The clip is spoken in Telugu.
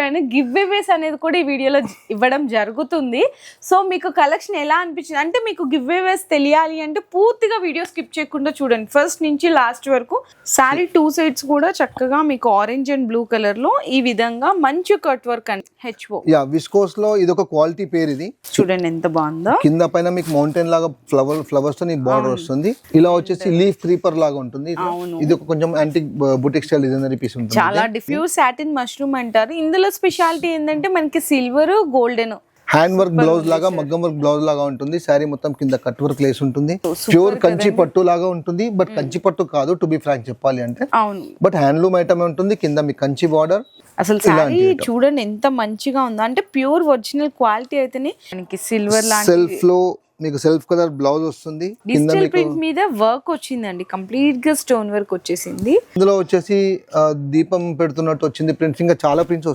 మర్చిపోయాను గివ్ అవేస్ అనేది కూడా ఈ వీడియోలో ఇవ్వడం జరుగుతుంది. సో మీకు కలెక్షన్ ఎలా అనిపించింది? అంటే మీకు గివ్ అవేస్ తెలియాలి అంటే పూర్తిగా వీడియో స్కిప్ చేయకుండా చూడండి. ఫస్ట్ నుంచి లాస్ట్ వరకు శారీ టూ సైడ్స్ కూడా చక్కగా మీకు ఆరెంజ్ అండ్ బ్లూ కలర్లో ఈ విధంగా మంచి కట్ వర్క్ అండి హెచ్ఓ. యా విస్కోస్లో ఇది ఒక క్వాలిటీ పేరు ఇది. చూడండి ఎంత బాగుందో. కింద పైన మీకు మౌంటైన్ లాగా ఫ్లవర్ ఫ్లవర్స్తో బార్డర్ వస్తుంది. ఇలా వచ్చేసి లీఫ్ క్రీపర్ లాగా ఉంటుంది. ఇది. ఇది కొంచెం యాంటిక్ బుటిక్ స్టైల్ డిజైనరీ పీస్ ఉంటుంది. చాలా డిఫ్యూజ్ సాటిన్ మష్రూమ్ అంటారు. ఇందులో స్పెషాలిటీ ఏంటంటే మనకి silver golden hand work blouse లాగా మగ్గం వర్క్ బ్లౌజ్ లాగా ఉంటుంది. శారీ మొత్తం కింద కట్ వర్క్ లేస్ ఉంటుంది. ప్యూర్ కంచి పట్టు లాగా ఉంటుంది. బట్ కంచి పట్టు కాదు టు బి ఫ్రాంక్ చెప్పాలి అంటే. అవును. బట్ హ్యాండ్లూమ్ ఐటమ్ ఉంటుంది. కింద మీ కంచి బార్డర్ అసలు శారీ చూడండి ఎంత మంచిగా ఉందో. అంటే ప్యూర్ ఒరిజినల్ క్వాలిటీ అయితేనే మనకి సిల్వర్ లాంటి సెల్ఫ్లో మీకు సెల్ఫ్ కలర్ బ్లౌజ్ వస్తుంది. డిజిటల్ ప్రింట్ మీద వర్క్ వచ్చిందండి. కంప్లీట్గా స్టోన్ వర్క్ వచ్చేసింది. ఇందులో వచ్చేసి దీపం పెడుతున్నట్టు వచ్చింది. ప్రింట్స్ ఇంకా చాలా ప్రింట్స్